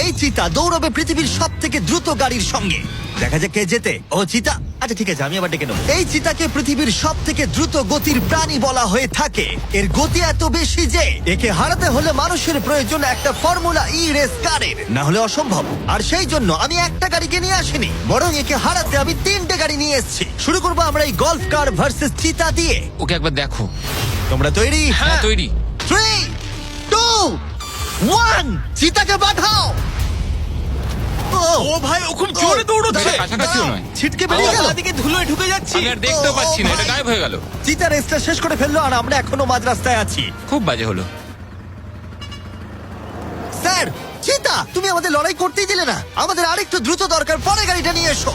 এই চিতা দৌড়বে পৃথিবীর সব থেকে দ্রুত গাড়ির সঙ্গে। দেখা যাক কে যেতে ও চিতা? আচ্ছা ঠিক আছে আমি আবার ডেকে নেব। এই চিতাকে পৃথিবীর সব থেকে দ্রুত গতির প্রাণী বলা হয়ে থাকে। এর গতি এত বেশি যে একে হারাতে হলে মানুষের প্রয়োজন একটা ফর্মুলা ই রেস কারের। না হলে অসম্ভব। আর সেই জন্য আমি একটা গাড়িকে নিয়ে আসিনি বরং একে হারাতে আমি তিনটে গাড়ি নিয়ে এসেছি। শুরু করব আমরা এই গলফ কার ভার্সেস চিতা দিয়ে। ওকে একবার দেখো। তোমরা তৈরি? হ্যাঁ তৈরি। Three two one! চিতাকে পাঠাও ও ভাই ও খুব জোরে দৌড়চ্ছে। কাছাকাছিও নয়। ছিটকে বেরিয়ে গেল। দিকে ধুলোয় ঢুকে যাচ্ছি। আমি আর ও, পাচ্ছি না এটা ভাই। গায়েব হয়ে গেল। চিতা রেসটা শেষ করে ফেলল আর আমরা এখনও মাঝ রাস্তায় আছি। খুব বাজে হলো। স্যার চিতা তুমি আমাদের লড়াই করতেই দিলে না। আমাদের আরেকটু দ্রুত দরকার পরে গাড়িটা নিয়ে এসো।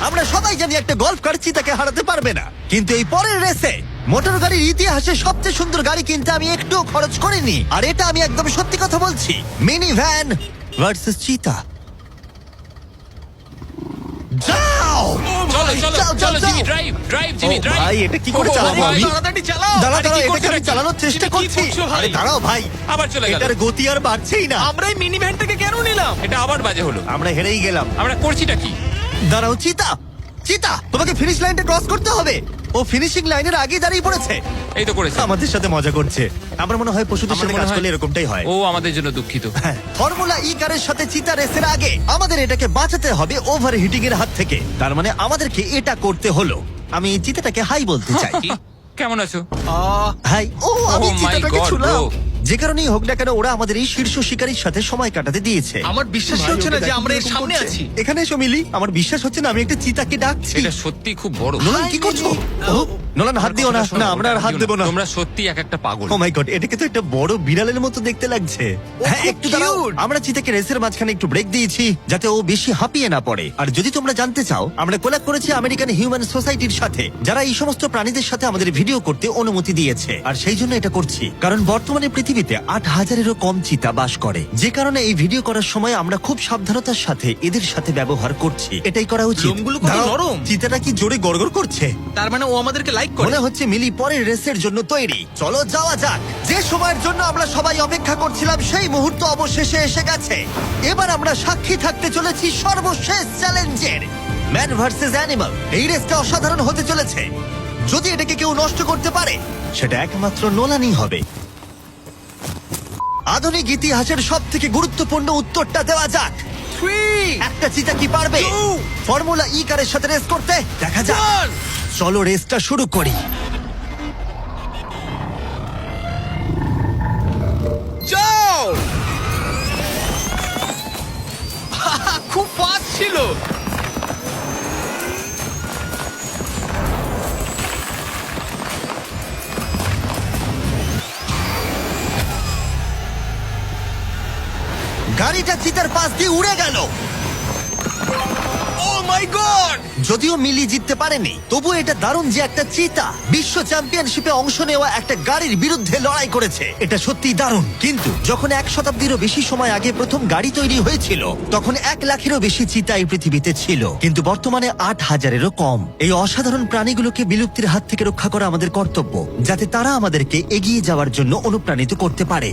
আমরা সবাই জানি একটা গল্ফ কার চিতাকে হারাতে পারবে না। কিন্তু এই পরের রেসে মোটর গাড়ির ইতিহাসে সবচেয়ে সুন্দর গাড়ি কিনতে আমি একটুও খরচ করিনি। আর এটা আমি একদম সত্যি কথা বলছি। মিনি ভ্যান ভার্সেস চিতা। যাও! চলো চলো যাও, যাও, চলো জিমি ড্রাইভ ড্রাইভ জিমি ও ড্রাইভ ভাই, এটা কি করে চালাবো আমি? তাড়াতাড়ি চালাও। দাঁড়াও আরে কি এটাকে করছ আমি নাকি? চালানোর চেষ্টা তুমি কি করছি। করছ? ভাই? আরে দাঁড়াও ভাই আবার চলে গেল। এটার গতি আর বাড়ছেই না। আমরা এই মিনি ভ্যানটাকে কেন নিলাম? এটা আবার বাজে হলো। আমরা হেরেই গেলাম। আমরা করছিটা কি? দাঁড়াও চিতা। চিতা তোমাকে ফিনিশ লাইনটা ক্রস করতে হবে। ও ফিনিশিং লাইনের আগে দাঁড়িয়ে পড়েছে। এই তো করেছে। আমাদের সাথে মজা করছে। আমার মনে হয় পশুদের সাথে মনে কাজ হয়- করলে এরকমটাই হয়। ও আমাদের জন্য দুঃখিত। হ্যাঁ, ফর্মুলা ই কারের সাথে চিতা রেসের আগে। আমাদের এটাকে বাঁচাতে হবে ওভার হিটিং এর হাত থেকে। তার মানে আমাদেরকে এটা করতে হলো। আমি এই চিতাটাকে হাই বলতে চাই। কি? কেমন আছো? হাই ও আমি Oh my চিতাটাকে God, ছুলাম। bro. যে কারণেই হোক না কেন ওরা আমাদের এই শীর্ষ শিকারীর সাথে সময় কাটাতে দিয়েছে। আমার বিশ্বাসই হচ্ছে না যে আমরা এর সামনে আছি? এখানে এসো মিলি। আমার বিশ্বাস হচ্ছে না আমি একটা চিতাকে ডাকছি। এটা সত্যি খুব বড়। নোলান কি করছ? ও, নোলান হাত দিও না। না আমরা আর হাত দেবো না। তোমরা সত্যি এক একটা পাগল। ও মাই গড এটাকে তো একটা বড় বিড়ালের মতো দেখতে লাগছে। হ্যাঁ খুব একটু দাঁড়াও। cute। আমরা চিতাকে রেসের মাঝখানে একটু ব্রেক দিয়েছি যাতে ও বেশি হাঁপিয়ে না পড়ে। আর যদি তোমরা জানতে চাও আমরা কোলাপ করেছি আমেরিকান হিউম্যান সোসাইটির সাথে যারা এই সমস্ত প্রাণীদের সাথে আমাদের ভিডিও করতে অনুমতি দিয়েছে। আর সেই জন্য এটা করছি। কারণ বর্তমানে পৃথিবীতে আট হাজারেরও কম চিতা বাস করে। যে কারণে এই ভিডিও করার সময় আমরা খুব সাবধানতার সাথে এদের সাথে ব্যবহার করছি। এটাই করা উচিত। লোমগুলো কত দাঁড়াও, নরম। চিতাটা কি জোরে গড়গড় করছে? তার মানে ও আমাদেরকে লাইক করে। মনে হচ্ছে মিলি পরের রেসের জন্য তৈরি। চলো যাওয়া যাক। যে সময়ের জন্য আমরা সবাই অপেক্ষা করছিলাম সেই মুহূর্ত অবশেষে এসে গেছে। এবার আমরা সাক্ষী থাকতে চলেছি সর্বশেষ চ্যালেঞ্জের। Man versus animal. এই রেসটা অসাধারণ হতে চলেছে। যদি এটাকে কেউ নষ্ট করতে পারে সেটা একমাত্র নোলানি হবে। আধুনিক ইতিহাসের সব থেকে গুরুত্বপূর্ণ উত্তরটা দেওয়া যাক। একটা চিতা কি পারবে? ফর্মুলা ই কারের সাথে রেস করতে দেখা যাক। চলো রেসটা শুরু করি। খুব ফাস্ট ছিল। গাড়িটা চিতার পাশ দিয়ে উড়ে গেল। ও মাই গড যদিও মিলি জিততে পারেনি তবু এটা দারুণ যে একটা চিতা। বিশ্ব চ্যাম্পিয়নশিপে অংশ নেওয়া একটা গাড়ির বিরুদ্ধে লড়াই করেছে। এটা সত্যিই দারুণ। কিন্তু যখন এক শতাব্দীরও বেশি সময় আগে প্রথম গাড়ি তৈরি হয়েছিল তখন এক লাখেরও বেশি চিতা এই পৃথিবীতে ছিল। কিন্তু বর্তমানে আট হাজারেরও কম। এই অসাধারণ প্রাণীগুলোকে বিলুপ্তির হাত থেকে রক্ষা করা আমাদের কর্তব্য যাতে তারা আমাদেরকে এগিয়ে যাওয়ার জন্য অনুপ্রাণিত করতে পারে।